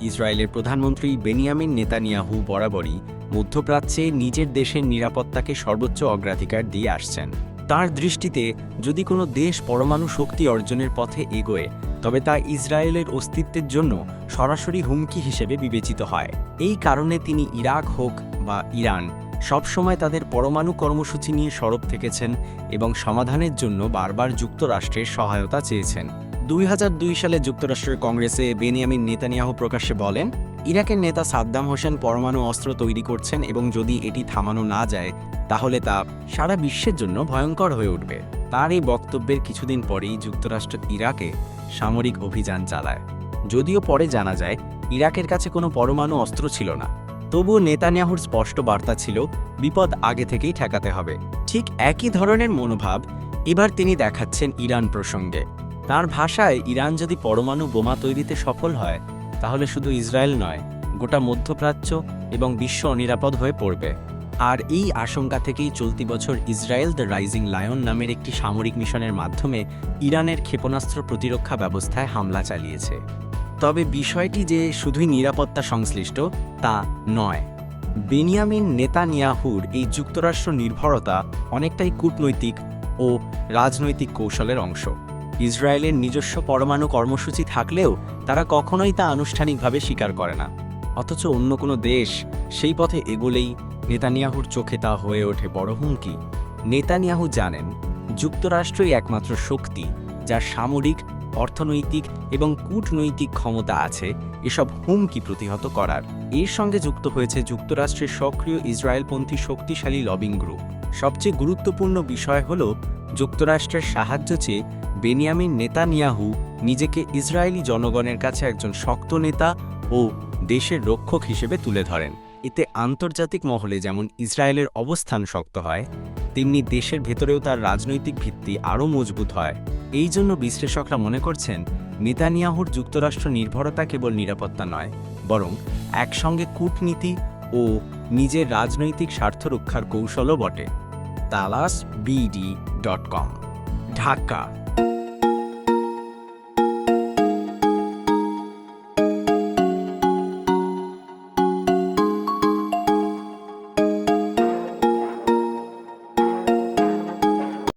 ইসরায়েলের প্রধানমন্ত্রী Benjamin Netanyahu বরাবরই মধ্যপ্রাচ্যে নিজের দেশের নিরাপত্তাকে সর্বোচ্চ অগ্রাধিকার দিয়ে আসছেন। তার দৃষ্টিতে, যদি কোনো দেশ পরমাণু শক্তি অর্জনের পথে এগোয়, তবে তা ইসরায়েলের অস্তিত্বের জন্য সরাসরি হুমকি হিসেবে বিবেচিত হয়। এই কারণে তিনি ইরাক হোক বা ইরান, সবসময় তাদের পরমাণু কর্মসূচি নিয়ে সরব থেকেছেন এবং সমাধানের জন্য বারবার যুক্তরাষ্ট্রের সহায়তা চেয়েছেন। দুই হাজার দুই সালে যুক্তরাষ্ট্রের কংগ্রেসে বেনিয়ামিন নেতানিয়াহু প্রকাশ্যে বলেন, ইরাকের নেতা সাদ্দাম হোসেন পরমাণু অস্ত্র তৈরি করছেন এবং যদি এটি থামানো না যায়, তাহলে তা সারা বিশ্বের জন্য ভয়ঙ্কর হয়ে উঠবে। তার এই বক্তব্যের কিছুদিন পরেই যুক্তরাষ্ট্র ইরাকে সামরিক অভিযান চালায়। যদিও পরে জানা যায়, ইরাকের কাছে কোনো পরমাণু অস্ত্র ছিল না। তবুও নেতানিয়াহুর স্পষ্ট বার্তা ছিল, বিপদ আগে থেকেই ঠেকাতে হবে। ঠিক একই ধরনের মনোভাব এবার তিনি দেখাচ্ছেন ইরান প্রসঙ্গে। তার ভাষায় ইরান যদি পরমাণু বোমা তৈরিতে সফল হয়, তাহলে শুধু ইসরায়েল নয়, গোটা মধ্যপ্রাচ্য এবং বিশ্ব অনিরাপদ হয়ে পড়বে। আর এই আশঙ্কা থেকেই চলতি বছর ইসরায়েল দ্য রাইজিং লায়ন নামের একটি সামরিক মিশনের মাধ্যমে ইরানের ক্ষেপণাস্ত্র প্রতিরক্ষা ব্যবস্থায় হামলা চালিয়েছে। তবে বিষয়টি যে শুধুই নিরাপত্তা সংশ্লিষ্ট, তা নয়। বেনিয়ামিন নেতানিয়াহুর এই যুক্তরাষ্ট্র নির্ভরতা অনেকটাই কূটনৈতিক ও রাজনৈতিক কৌশলের অংশ। ইসরায়েলের নিজস্ব পরমাণু কর্মসূচি থাকলেও তারা কখনোই তা আনুষ্ঠানিকভাবে স্বীকার করে না। অথচ অন্য কোনো দেশ সেই পথে এগোলেই নেতানিয়াহুর চোখে তা হয়ে ওঠে বড় হুমকি। নেতানিয়াহু জানেন, যুক্তরাষ্ট্রই একমাত্র শক্তি যার সামরিক, অর্থনৈতিক এবং কূটনৈতিক ক্ষমতা আছে এসব হুমকি প্রতিহত করার। এর সঙ্গে যুক্ত হয়েছে যুক্তরাষ্ট্রের সক্রিয় ইসরায়েলপন্থী শক্তিশালী লবিং গ্রুপ। সবচেয়ে গুরুত্বপূর্ণ বিষয় হল যুক্তরাষ্ট্রের সাহায্য চেয়ে বেনিয়ামিন নেতানিয়াহু নিজেকে ইসরায়েলি জনগণের কাছে একজন শক্ত নেতা ও দেশের রক্ষক হিসেবে তুলে ধরেন। এতে আন্তর্জাতিক মহলে যেমন ইসরায়েলের অবস্থান শক্ত হয়, তেমনি দেশের ভেতরেও তার রাজনৈতিক ভিত্তি আরও মজবুত হয়। এই জন্য বিশ্লেষকরা মনে করছেন, নেতানিয়াহুর যুক্তরাষ্ট্র নির্ভরতা কেবল নিরাপত্তা নয়, বরং একসঙ্গে কূটনীতি ও নিজের রাজনৈতিক স্বার্থ রক্ষার কৌশলও বটে। Talash BD dot com. Dhaka.